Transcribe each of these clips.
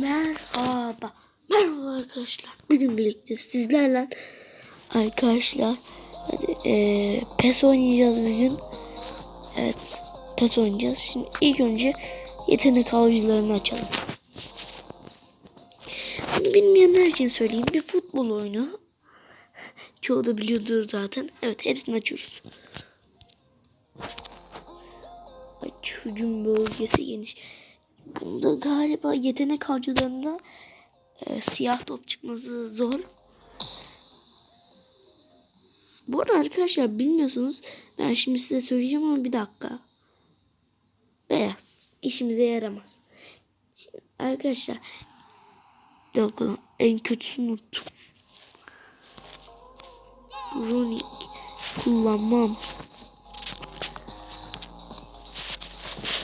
Merhaba. Merhaba arkadaşlar. Bugün birlikte sizlerle arkadaşlar hadi, eee, PES oynayacağız bugün. Evet. PES oynayacağız. Şimdi ilk önce yetenek avcılarını açalım. Bunu bilmeyenler için söyleyeyim. Bir futbol oyunu. Çoğu da biliyordur zaten. Evet hepsini açıyoruz. Aç hücum bölgesi geniş. Bunda galiba yetenek harcılarında e, siyah top çıkması zor. Bu arada arkadaşlar bilmiyorsunuz. Ben şimdi size söyleyeceğim ama bir dakika. Beyaz. işimize yaramaz. Şimdi arkadaşlar bir dakika en kötüsünü unuttum. Runik kullanmam.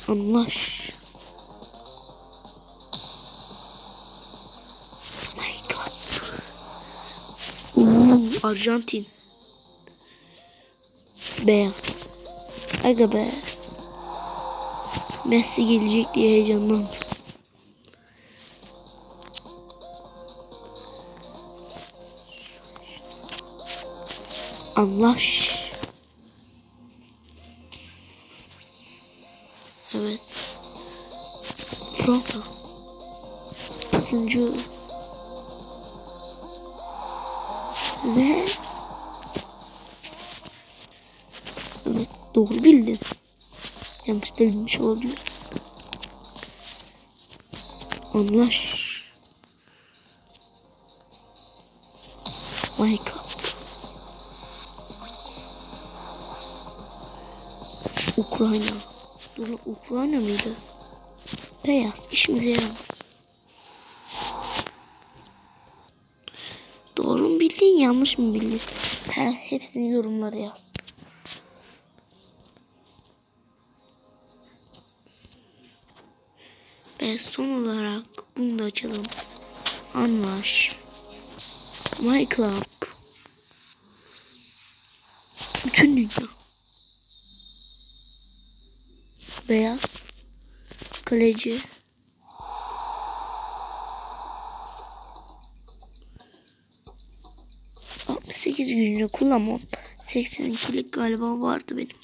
Anlaş. Arjantin. Beyaz. Aga be. Messi gelecek diye heyecanlandım. Anlaş. Evet. Fransa. Turuncu. Ve Evet doğru bildin. Yanlış da bilmiş olabilir. Anlaş. My God. Ukrayna. Dur Ukrayna mıydı? Beyaz. işimize yaramaz. Doğru mu bildin yanlış mı bildin? Her hepsini yorumlara yaz. Ve son olarak bunu da açalım. Anlaş. My Club. Bütün dünya. Beyaz. Kaleci. Sekiz gücünü kullanmam. 82'lik galiba vardı benim.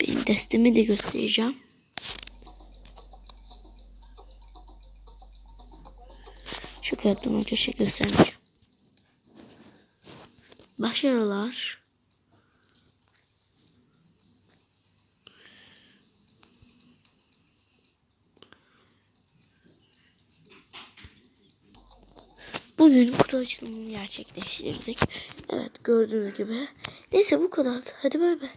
Benim destemi de göstereceğim. Şaka yaptım arkadaşlar göstermeyeceğim. Başarılar. Bugün kutu açılımını gerçekleştirdik. Evet gördüğünüz gibi. Neyse bu kadar. Hadi bay bay.